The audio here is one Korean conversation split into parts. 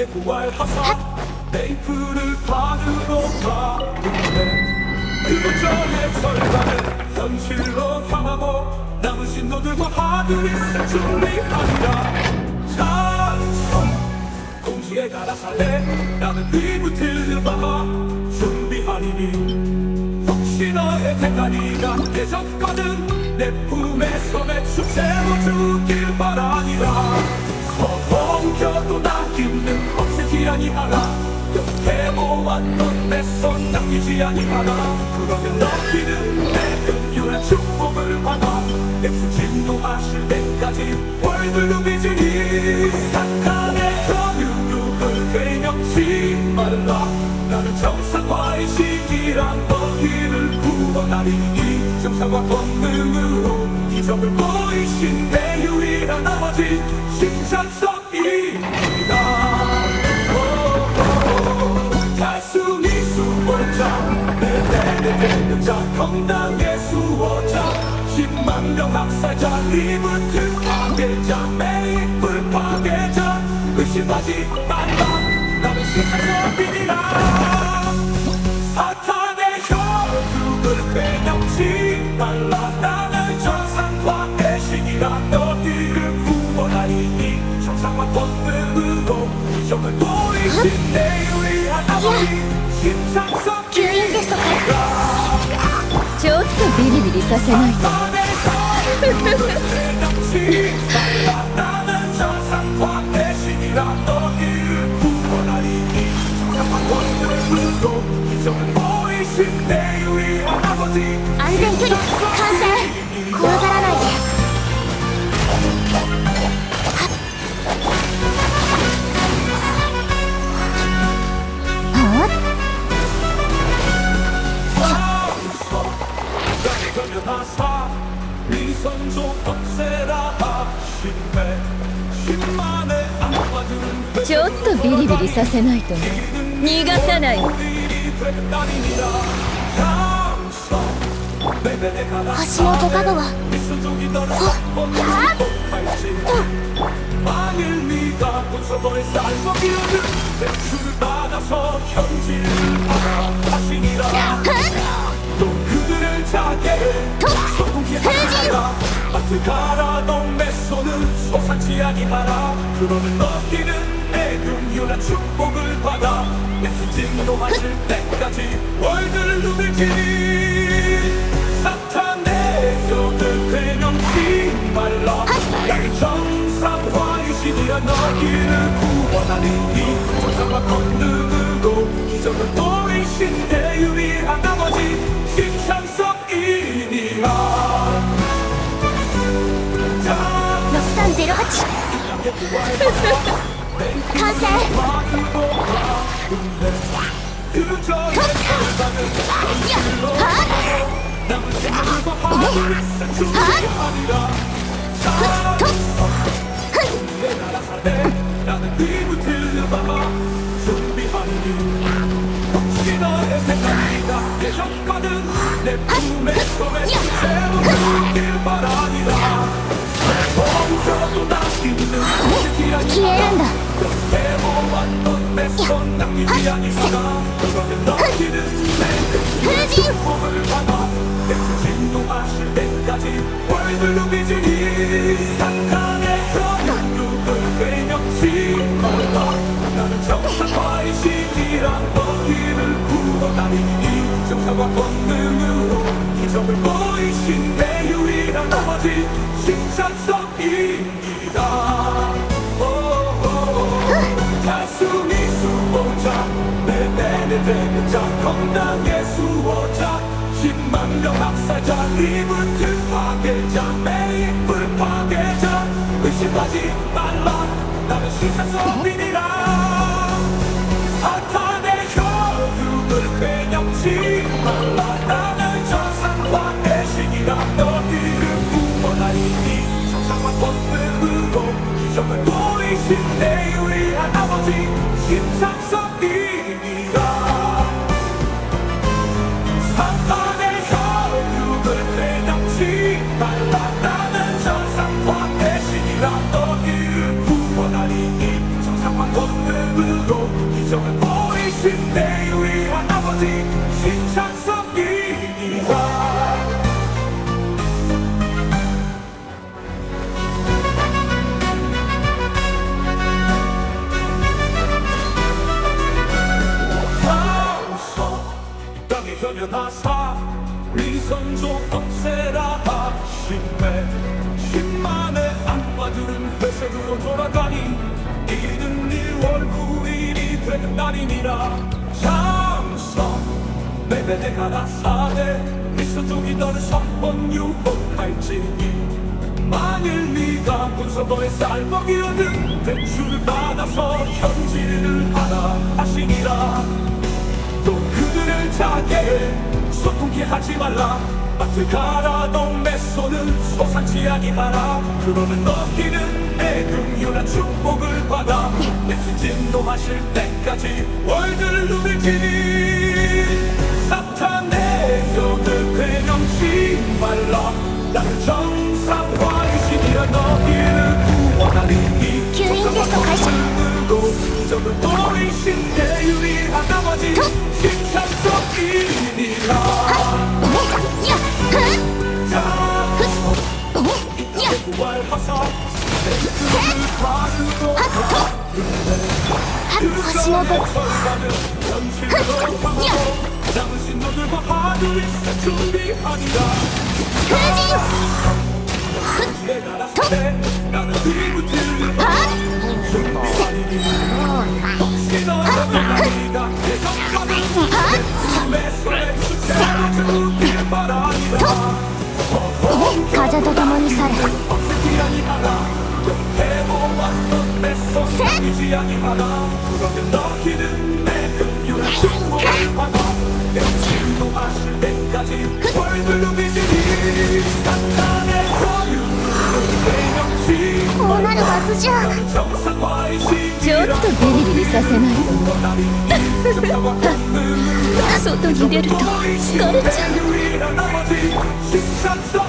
나에게 부활하사 네이프를 받으러 가는데 그 전에 절반은 현실로 향하고 남은 신도들과 하늘이 새 준비하리라 찬성 공지에 가라 살래 나는 위부틀 바마 준비하리니 혹시 너의 대가리가 깨졌거든 내 품에 섬에 축제로 주길 바라니라 서봉겨도 나 힘든 없애지 아니하라. 옆에 모았던 내손 남기지 아니하라. 그러면 너희는 내 긍휼한 축복을 받아 내 수진노하실 때까지 월들 누비지니 사탄의 경유를 괴념치 말라. 나는 정상화의 시기란 너희를 구원하리니 정상화 권능으로 기적을 보이신 내 님은 특파괴전 매입은 파괴전 의심하지 말라 남의 시간을 빌리라. 사세나. 지 安全距離完成 ちょっとビリビリさせないとね。逃がさない。橋のご加護は。ほっはっと。っ 손을 소상치 하기 바라. 그러면 너기는 애금 유나 축복을 받아. 내수 진도 하실 때까지 월드를 누들지 사탄의 손을 괴명치 말라 나의 정상화 유신이라 너희를 구원하리니 정상과 권능으로 기적은 보이신 내 유리하다 너의 생각이가 깨졌거든 내 섬에 새로 들길 바라니라 권능으로 기적을 보이신 내 유일한 아버지 신창성이다 대자 건강의 수호자 10만 명 학살자 리부트 파괴자 메이플 파괴자 의심하지 말라. 나는 신창성이니라. 사탄의 혈육을 괴념치 말라. 나는 전상과 애신이라. 너희를 구원하리니 정상과 권능으로 기적을 보이신 내 유리한 아버지 신창성이니라 회색으로 돌아가니. 이른 1월 9일이 되는 날이니라 장성. 내배대 가라 사대. 리선족이 너를 선번 유혹할지니. 만일 네가 문서도에 쌀먹이 얻은 대출을 받아서 현질을 하라 하시니라. 또 그들을 자게 소통케 하지 말라 마트 가라도 메소는 소상치 아니하라 그러면 너희는 내 긍휼한 축복을 받아. 내 진노 하실 때까지 월드를 누릴지니 風と共に去れ 없애지 아니하라 해보았던 내 손이지 아니하라 그러면 너희는 내 긍휼한 축복을 받아 내 진노하실 때까지 월들 누비시니 사탄의 소유 대명치 こうなるはずじゃ 정상화이시니라 ちょっとビリビリさせない外に出ると疲れちゃう 유일한 아버지 신상섭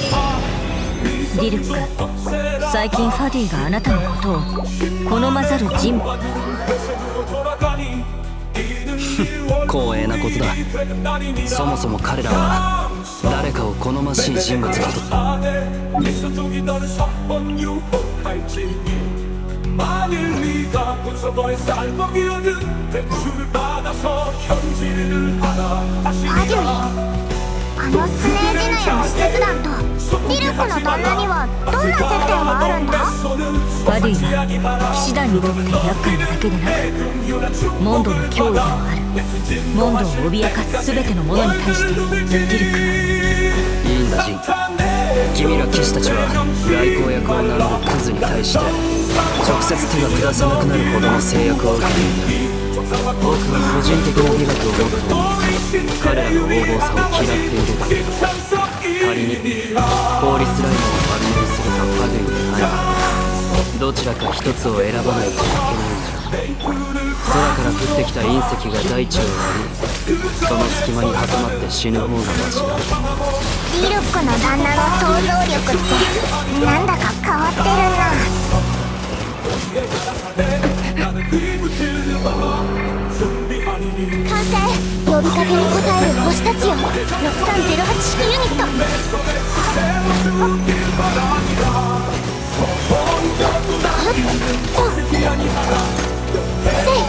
ディルック最近ファディがあなたのことを好まざる人物光栄なことだそもそも彼らは誰かを好ましい人物だと 만일 네가 문서도에 쌀먹이 얻은 대출을 받아서 현질을 하라 アデュイ 하시니라 あのスネージ内の使節団と ディルクの旦那にはどんな接点があるんだファディは騎士団にとって厄介なだけでなくモンドの脅威でもあるモンドを脅かす全てのものに対してディルクはいいんだジン君ら騎士たちは外交役を名乗るクズに対して直接手が下せなくなるほどの制約を受けている僕は個人的な美学を持っており彼らの横暴さを嫌っている仮に法律ラインを丸乗りするかパデュイでないどちらか一つを選ばない。といけないんだ空から降ってきた隕石が大地を割りその隙間に挟まって死ぬ方がマシだ。ディルクの旦那の想像力って。なんだか変わってるな。完成呼びかけに応える星たちよ6308式ユニットせい